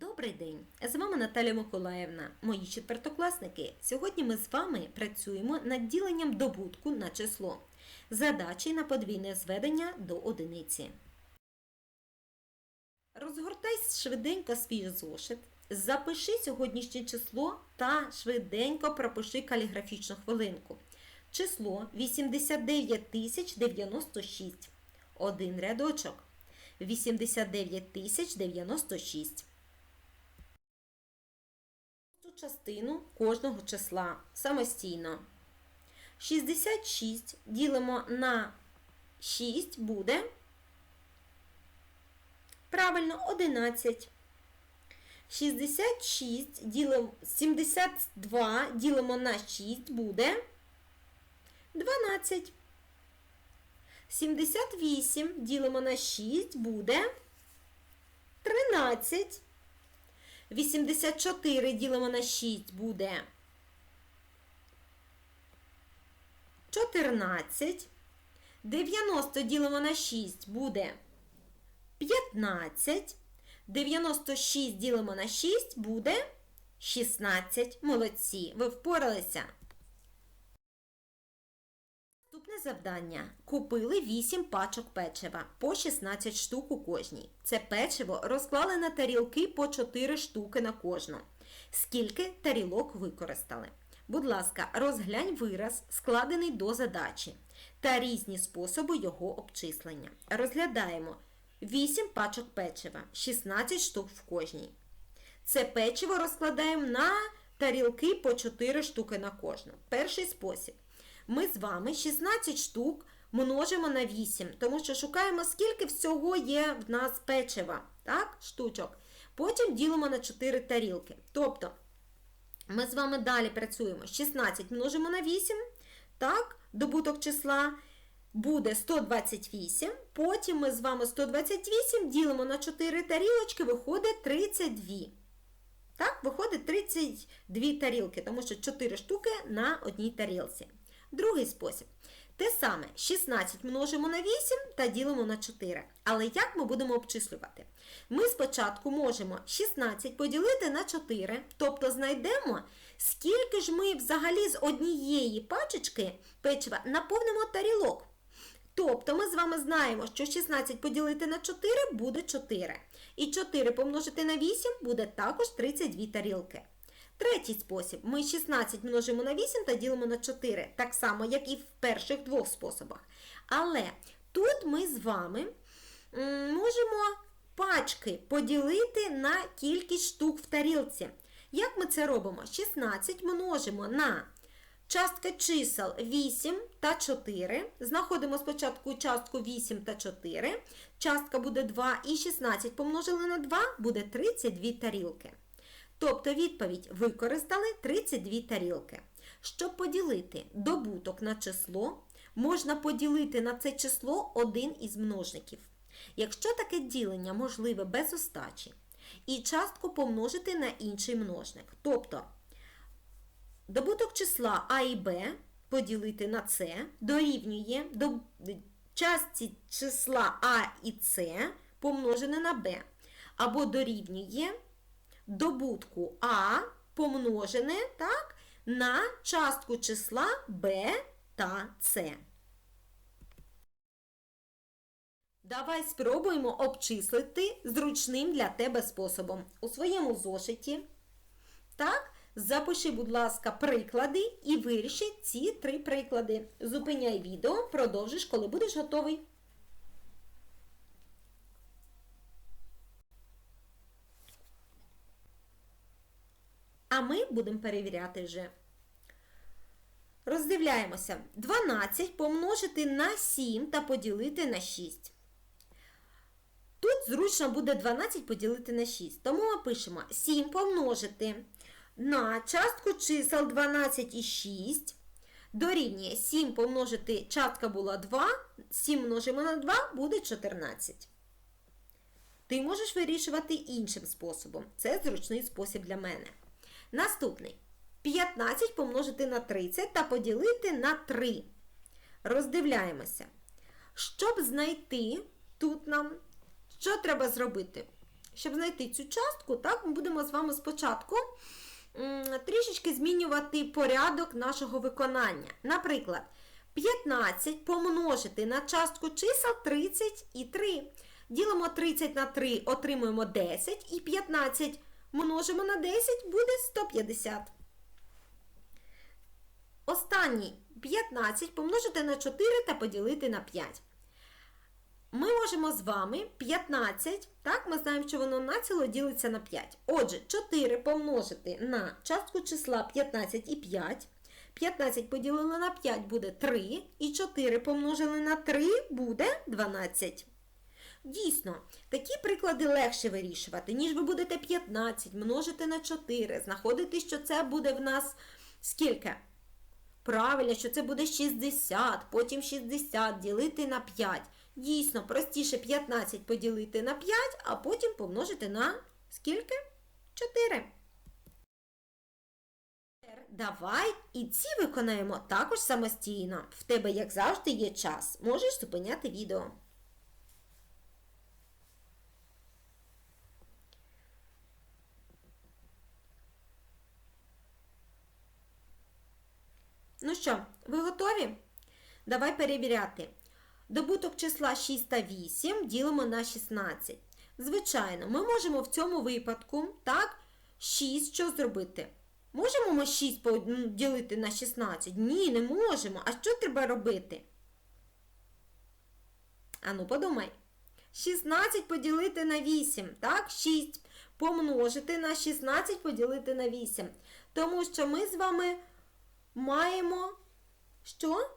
Добрий день! З вами Наталя Миколаївна, мої четвертокласники. Сьогодні ми з вами працюємо над діленням добутку на число. Задачі на подвійне зведення до одиниці. Розгортай швиденько свій зошит, запиши сьогоднішнє число та швиденько пропиши каліграфічну хвилинку. Число 89096. Один рядочок. 89096. Частину кожного числа самостійно. 66 ділимо на 6 буде. Правильно, 11. 66 ділимо 72 ділимо на 6 буде 12. 78 ділимо на 6 буде 13. 84 ділимо на 6 буде 14. 90 ділимо на 6 буде 15. 96 ділимо на 6 буде 16. Молодці. Ви впоралися. Завдання. Купили 8 пачок печива по 16 штук у кожній. Це печиво розклали на тарілки по 4 штуки на кожну. Скільки тарілок використали? Будь ласка, розглянь вираз, складений до задачі, та різні способи його обчислення. Розглядаємо 8 пачок печива, 16 штук в кожній. Це печиво розкладаємо на тарілки по 4 штуки на кожну. Перший спосіб. Ми з вами 16 штук множимо на 8, тому що шукаємо, скільки всього є в нас печива, так, штучок. Потім ділимо на 4 тарілки. Тобто, ми з вами далі працюємо. 16 множимо на 8, так, добуток числа буде 128. Потім ми з вами 128 ділимо на 4 тарілочки, виходить 32. Так, виходить 32 тарілки, тому що 4 штуки на одній тарілці. Другий спосіб. Те саме 16 множимо на 8 та ділимо на 4. Але як ми будемо обчислювати? Ми спочатку можемо 16 поділити на 4, тобто знайдемо, скільки ж ми взагалі з однієї пачечки печива наповнимо тарілок. Тобто ми з вами знаємо, що 16 поділити на 4 буде 4. І 4 помножити на 8 буде також 32 тарілки. Третій спосіб. Ми 16 множимо на 8 та ділимо на 4, так само, як і в перших двох способах. Але тут ми з вами можемо пачки поділити на кількість штук в тарілці. Як ми це робимо? 16 множимо на частка чисел 8 та 4. Знаходимо спочатку частку 8 та 4. Частка буде 2 і 16 помножили на 2 буде 32 тарілки. Тобто відповідь використали 32 тарілки. Щоб поділити добуток на число, можна поділити на це число один із множників. Якщо таке ділення можливе без остачі, і частку помножити на інший множник. Тобто добуток числа А і Б поділити на С дорівнює до частці числа А і С помножене на Б, або дорівнює добутку А помножене так, на частку числа Б та С. Давай спробуємо обчислити зручним для тебе способом. У своєму зошиті. Так, запиши, будь ласка, приклади і виріши ці три приклади. Зупиняй відео, продовжиш, коли будеш готовий. А ми будемо перевіряти вже. Роздивляємося. 12 помножити на 7 та поділити на 6. Тут зручно буде 12 поділити на 6. Тому ми пишемо 7 помножити на частку чисел 12 і 6. Дорівнює 7 помножити, частка була 2, 7 множимо на 2 буде 14. Ти можеш вирішувати іншим способом. Це зручний спосіб для мене. Наступний. 15 помножити на 30 та поділити на 3. Роздивляємося. Щоб знайти тут нам, що треба зробити? щоб знайти цю частку, так, ми будемо з вами спочатку трішечки змінювати порядок нашого виконання. Наприклад, 15 помножити на частку чисел 30 і 3. Ділимо 30 на 3, отримуємо 10, і 15 множимо на 10 буде 150. Останній 15 помножити на 4 та поділити на 5. Ми можемо з вами 15, так, ми знаємо, що воно націло ділиться на 5. Отже, 4 помножити на частку числа 15 і 5. 15 поділили на 5 буде 3, і 4 помножили на 3 буде 12. Дійсно, такі приклади легше вирішувати, ніж ви будете 15 множити на 4, знаходити, що це буде в нас скільки? Правильно, що це буде 60, потім 60 ділити на 5. Дійсно, простіше 15 поділити на 5, а потім помножити на скільки? 4. Давай і ці виконаємо також самостійно. В тебе, як завжди, є час. Можеш зупиняти відео. Що, ви готові? Давай перевіряти. Добуток числа 6 та 8 ділимо на 16. Звичайно, ми можемо в цьому випадку, так, 6 що зробити? Можемо ми 6 поділити на 16? Ні, не можемо. А що треба робити? Ану, подумай. 16 поділити на 8, так? 6 помножити на 16 поділити на 8. Тому що ми з вами маємо що?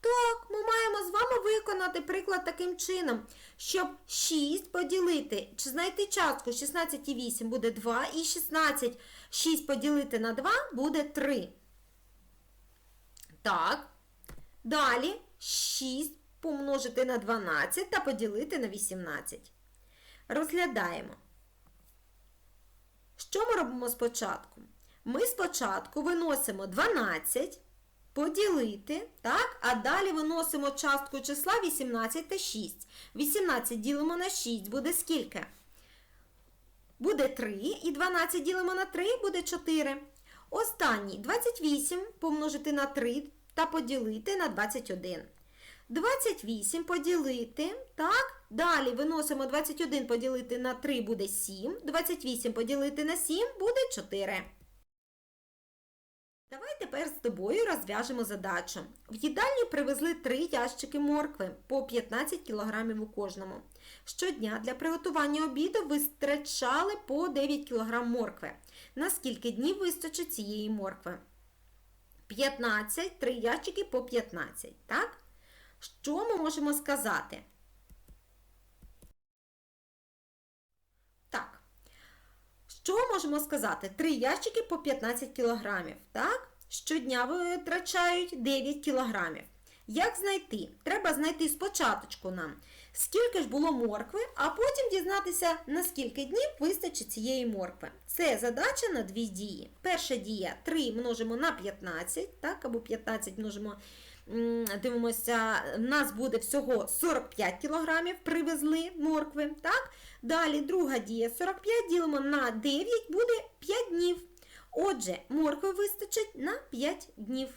Так, ми маємо з вами виконати приклад таким чином, щоб 6 поділити, чи знайти частку 16 і 8 буде 2, і 16, 6 поділити на 2 буде 3. Так. Далі 6 помножити на 12 та поділити на 18. Розглядаємо. Що ми робимо спочатку? Ми спочатку виносимо 12 поділити, так? а далі виносимо частку числа 18 та 6. 18 ділимо на 6, буде скільки? Буде 3, і 12 ділимо на 3, буде 4. Останній 28 помножити на 3 та поділити на 21. 28 поділити, так, далі виносимо 21 поділити на 3 буде 7, 28 поділити на 7 буде 4. Давай тепер з тобою розв'яжемо задачу. В їдальню привезли три ящики моркви по 15 кг у кожному. Щодня для приготування обіду витрачали по 9 кг моркви. На скільки днів вистачить цієї моркви? 15, 3 ящики по 15. Так? Що ми можемо сказати? Так. Що можемо сказати? Три ящики по 15 кг. Так? Щодня витрачають 9 кг. Як знайти? Треба знайти спочатку нам, скільки ж було моркви, а потім дізнатися, на скільки днів вистачить цієї моркви. Це задача на дві дії. Перша дія 3 множимо на 15, так, або 15 множимо, дивимося, в нас буде всього 45 кг, привезли моркви. так. Далі друга дія 45 ділимо на 9, буде 5 днів. Отже, моркви вистачить на 5 днів.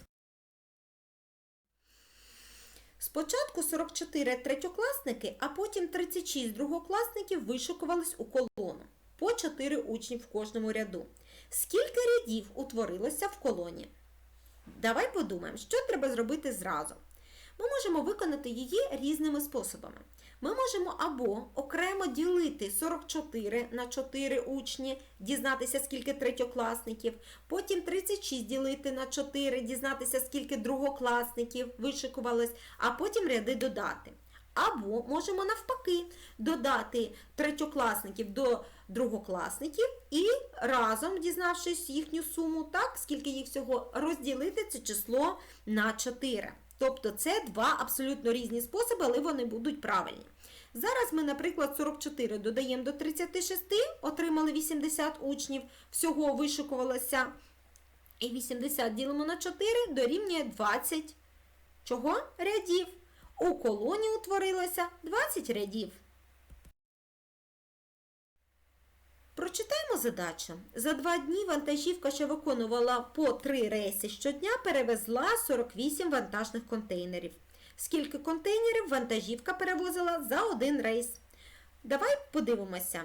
Спочатку 44 третьокласники, а потім 36 другокласників вишукувались у колону. По 4 учні в кожному ряду. Скільки рядів утворилося в колоні? Давай подумаємо, що треба зробити зразу. Ми можемо виконати її різними способами. Ми можемо або окремо ділити 44 на 4 учні, дізнатися, скільки третьокласників, потім 36 ділити на 4, дізнатися, скільки другокласників вишикувалось, а потім ряди додати. Або можемо навпаки додати третьокласників до другокласників і разом, дізнавшись їхню суму, так, скільки їх всього, розділити це число на 4. Тобто це два абсолютно різні способи, але вони будуть правильні. Зараз ми, наприклад, 44 додаємо до 36, отримали 80 учнів, всього вишикувалося. І 80 ділимо на 4 дорівнює 20 чого? рядів. У колоні утворилося 20 рядів. Прочитаємо задачу. За два дні вантажівка, що виконувала по три рейси щодня, перевезла 48 вантажних контейнерів. Скільки контейнерів вантажівка перевозила за один рейс? Давай подивимося.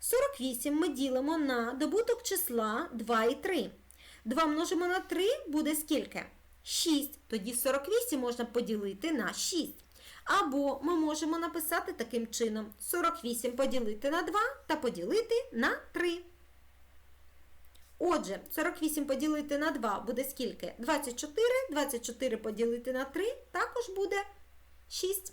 48 ми ділимо на добуток числа 2 і 3. 2 множимо на 3 буде скільки? 6. Тоді 48 можна поділити на 6. Або ми можемо написати таким чином: 48 поділити на 2 та поділити на 3. Отже, 48 поділити на 2 буде скільки? 24. 24 поділити на 3 також буде 6.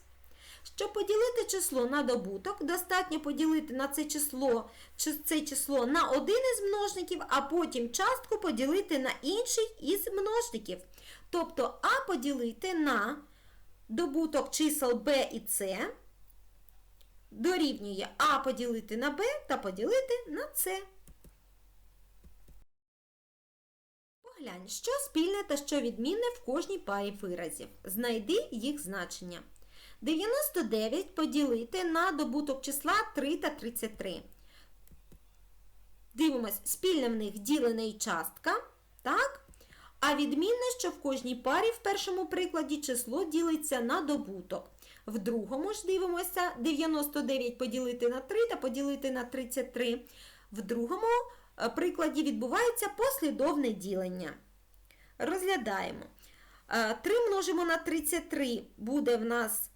Щоб поділити число на добуток, достатньо поділити на це число, чи це число на один із множників, а потім частку поділити на інший із множників. Тобто А поділити на добуток чисел Б і С дорівнює А поділити на Б та поділити на С. Поглянь, що спільне та що відмінне в кожній парі виразів. Знайди їх значення. 99 поділити на добуток числа 3 та 33. Дивимось, спільне в них ділена і частка. Так? А відмінне, що в кожній парі в першому прикладі число ділиться на добуток. В другому ж дивимося 99 поділити на 3 та поділити на 33. В другому е, прикладі відбувається послідовне ділення. Розглядаємо. 3 множимо на 33 буде в нас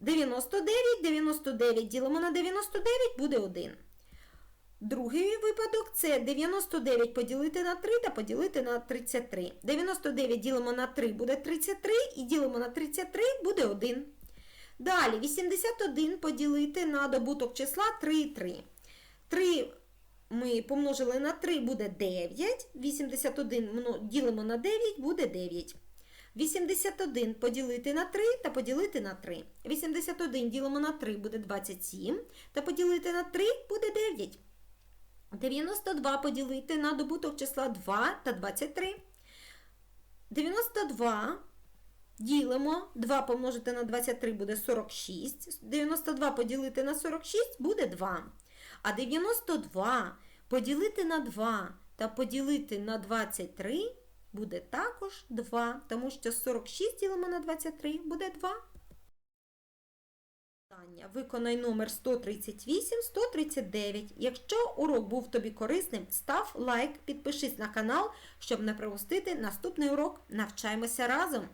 99, 99 ділимо на 99 буде 1. Другий випадок це 99 поділити на 3 та поділити на 33. 99 ділимо на 3 буде 33 і ділимо на 33 буде 1. Далі 81 поділити на добуток числа 3 і 3. 3 ми помножили на 3 буде 9. 81 ділимо на 9 буде 9. 81 поділити на 3 та поділити на 3. 81 ділимо на 3 буде 27, та поділити на 3 буде 9. 92 поділити на добуток числа 2 та 23. 92 ділимо, 2 помножити на 23 буде 46. 92 поділити на 46 буде 2. А 92 поділити на 2 та поділити на 23 буде також 2, тому що 46 ділимо на 23 буде 2. Виконай номер 138-139. Якщо урок був тобі корисним, став лайк, підпишись на канал, щоб не пропустити наступний урок. Навчаємося разом!